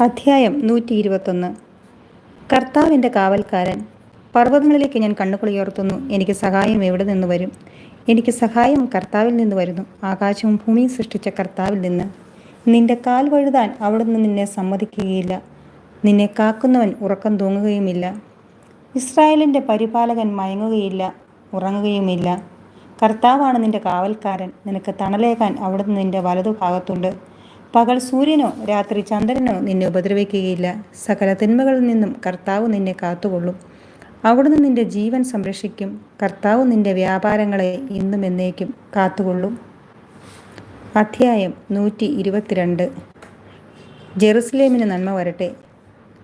അധ്യായം നൂറ്റി ഇരുപത്തൊന്ന് കർത്താവിന്റെ കാവൽക്കാരൻ പർവതങ്ങളിലേക്ക് ഞാൻ കണ്ണുകുളിയുയർത്തുന്നു എനിക്ക് സഹായം എവിടെ നിന്ന് വരും? എനിക്ക് സഹായം കർത്താവിൽ നിന്ന് വരുന്നു. ആകാശവും ഭൂമിയും സൃഷ്ടിച്ച കർത്താവിൽ നിന്ന്. നിന്റെ കാൽ വഴുതാൻ അവിടുന്ന് നിന്നെ സമ്മതിക്കുകയില്ല. നിന്നെ കാക്കുന്നവൻ ഉറക്കം തൂങ്ങുകയുമില്ല. ഇസ്രായേലിന്റെ പരിപാലകൻ മയങ്ങുകയില്ല ഉറങ്ങുകയുമില്ല. കർത്താവാണ് നിന്റെ കാവൽക്കാരൻ. നിനക്ക് തണലേകാൻ അവിടുന്ന് നിന്റെ വലതുഭാഗത്തുണ്ട്. പകൽ സൂര്യനോ രാത്രി ചന്ദ്രനോ നിന്നെ ഉപദ്രവിക്കുകയില്ല. സകല തിന്മകളിൽ നിന്നും കർത്താവ് നിന്നെ കാത്തുകൊള്ളും. അവിടുന്ന് നിന്റെ ജീവൻ സംരക്ഷിക്കും. കർത്താവ് നിന്റെ വ്യാപാരങ്ങളെ ഇന്നും എന്നേക്കും കാത്തുകൊള്ളും. അധ്യായം നൂറ്റി ഇരുപത്തിരണ്ട്. ജെറുസലേമിന് നന്മ വരട്ടെ.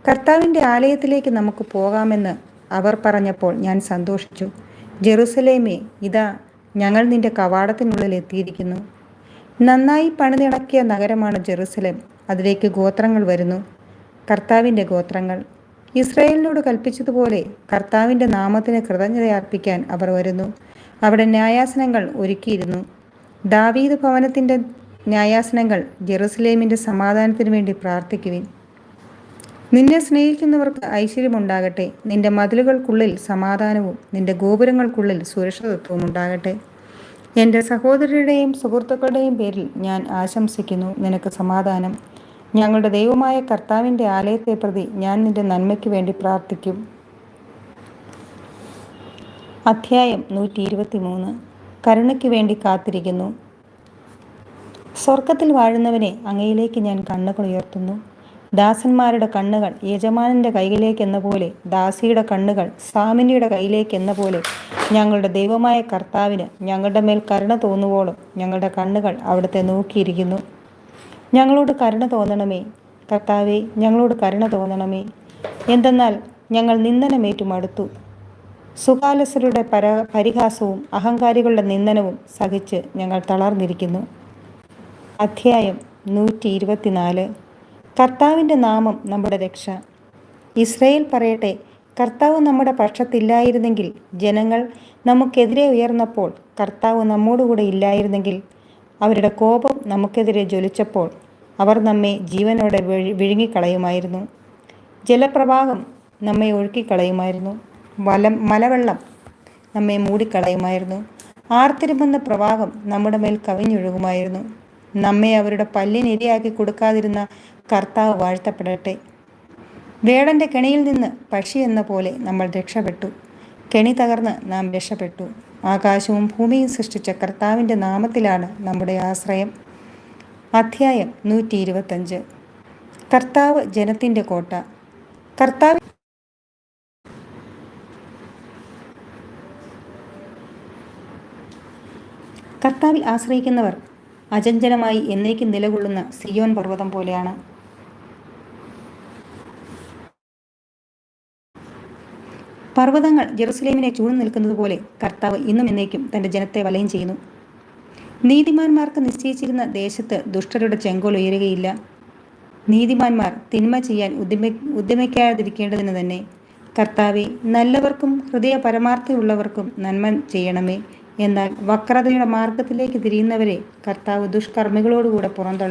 കർത്താവിന്റെ ആലയത്തിലേക്ക് നമുക്ക് പോകാമെന്ന് അവർ പറഞ്ഞപ്പോൾ ഞാൻ സന്തോഷിച്ചു. ജെറുസലേമേ ഇതാ ഞങ്ങൾ നിന്റെ കവാടത്തിനുള്ളിൽ എത്തിയിരിക്കുന്നു. നന്നായി പണിതിണക്കിയ നഗരമാണ് ജെറുസലേം. അതിലേക്ക് ഗോത്രങ്ങൾ വരുന്നു. കർത്താവിന്റെ ഗോത്രങ്ങൾ. ഇസ്രയേലിനോട് കൽപ്പിച്ചതുപോലെ കർത്താവിന്റെ നാമത്തിന് കൃതജ്ഞതയർപ്പിക്കാൻ അവർ വരുന്നു. അവിടെ ന്യായാസനങ്ങൾ ഒരുക്കിയിരുന്നു. ദാവീദ് ഭവനത്തിന്റെ ന്യായാസനങ്ങൾ ജെറുസലേമിന്റെ സമാധാനത്തിന് വേണ്ടി പ്രാർത്ഥിക്കുവിൻ. നിന്നെ സ്നേഹിക്കുന്നവർക്ക് ഐശ്വര്യമുണ്ടാകട്ടെ. നിന്റെ മതിലുകൾക്കുള്ളിൽ സമാധാനവും നിന്റെ ഗോപുരങ്ങൾക്കുള്ളിൽ സുരക്ഷിതത്വവും ഉണ്ടാകട്ടെ. എന്റെ സഹോദരരുടെയും സുഹൃത്തുക്കളുടെയും പേരിൽ ഞാൻ ആശംസിക്കുന്നു. നിനക്ക് സമാധാനം. ഞങ്ങളുടെ ദൈവമായ കർത്താവിന്റെ ആലയത്തെ പ്രതി ഞാൻ നിന്റെ നന്മയ്ക്ക് വേണ്ടി പ്രാർത്ഥിക്കും. അധ്യായം നൂറ്റി ഇരുപത്തി മൂന്ന് കരുണയ്ക്ക് വേണ്ടി കാത്തിരിക്കുന്നു. സ്വർഗത്തിൽ വാഴുന്നവനെ അങ്ങയിലേക്ക് ഞാൻ കണ്ണുകൾ ഉയർത്തുന്നു. ദാസന്മാരുടെ കണ്ണുകൾ യജമാനന്റെ കൈയിലേക്ക് എന്ന പോലെ ദാസിയുടെ കണ്ണുകൾ സ്വാമിനിയുടെ കയ്യിലേക്ക് എന്ന പോലെ ഞങ്ങളുടെ ദൈവമായ കർത്താവിന് ഞങ്ങളുടെ മേൽ കരുണ തോന്നുവോളും ഞങ്ങളുടെ കണ്ണുകൾ അവിടുത്തെ നോക്കിയിരിക്കുന്നു. ഞങ്ങളോട് കരുണ തോന്നണമേ. കർത്താവെ ഞങ്ങളോട് കരുണ തോന്നണമേ. എന്തെന്നാൽ ഞങ്ങൾ നിന്ദനമേറ്റു മടുത്തു സുഖാലസരുടെ പര പരിഹാസവും അഹങ്കാരികളുടെ നിന്ദനവും സഹിച്ച് ഞങ്ങൾ തളർന്നിരിക്കുന്നു. അധ്യായം നൂറ്റി ഇരുപത്തിനാല് കർത്താവിന്റെ നാമം നമ്മുടെ രക്ഷ. ഇസ്രയേൽ പറയട്ടെ കർത്താവ് നമ്മുടെ പക്ഷത്തില്ലായിരുന്നെങ്കിൽ ജനങ്ങൾ നമുക്കെതിരെ ഉയർന്നപ്പോൾ കർത്താവ് നമ്മോടുകൂടെ ഇല്ലായിരുന്നെങ്കിൽ അവരുടെ കോപം നമുക്കെതിരെ ജ്വലിച്ചപ്പോൾ അവർ നമ്മെ ജീവനോടെ വിഴുങ്ങിക്കളയുമായിരുന്നു. ജലപ്രവാഹം നമ്മെ ഒഴുക്കിക്കളയുമായിരുന്നു. വലം മലവെള്ളം നമ്മെ മൂടിക്കളയുമായിരുന്നു. ആർത്തിരുമെന്ന പ്രവാഹം നമ്മുടെ മേൽ കവിഞ്ഞൊഴുകുമായിരുന്നു. നമ്മെ അവരുടെ പല്ലിനിരയാക്കി കൊടുക്കാതിരുന്ന കർത്താവ് വാഴ്ത്തപ്പെടട്ടെ. വേടന്റെ കെണിയിൽ നിന്ന് പക്ഷി എന്ന പോലെ നമ്മൾ രക്ഷപ്പെട്ടു. കെണി തകർന്ന് നാം രക്ഷപ്പെട്ടു. ആകാശവും ഭൂമിയും സൃഷ്ടിച്ച കർത്താവിന്റെ നാമത്തിലാണ് നമ്മുടെ ആശ്രയം. അധ്യായം നൂറ്റി ഇരുപത്തഞ്ച് കർത്താവ് ജനത്തിന്റെ കോട്ട. കർത്താവ് കർത്താവിൽ ആശ്രയിക്കുന്നവർ അചഞ്ചലമായി എന്നേക്കും നിലകൊള്ളുന്ന സിയോൻ പർവതം പോലെയാണ്. പർവതങ്ങൾ ജെറുസലേമിനെ ചൂഴ്ന്നു നിൽക്കുന്നത് പോലെ കർത്താവ് ഇന്നും എന്നേക്കും തന്റെ ജനത്തെ വലയം ചെയ്യുന്നു. നീതിമാന്മാർക്ക് നിശ്ചയിച്ചിരുന്ന ദേശത്ത് ദുഷ്ടരുടെ ചെങ്കോൽ ഉയരുകയില്ല. നീതിമാന്മാർ തിന്മ ചെയ്യാൻ ഉദ്യമ ഉദ്യമിക്കാതിരിക്കേണ്ടതിന് തന്നെ കർത്താവെ നല്ലവർക്കും ഹൃദയ പരമാർത്ഥമുള്ളവർക്കും നന്മ ചെയ്യണമേ. എന്നാൽ വക്രതയുടെ മാർഗത്തിലേക്ക് തിരിയുന്നവരെ കർത്താവ് ദുഷ്കർമ്മികളോടുകൂടെ പുറന്തള്ളി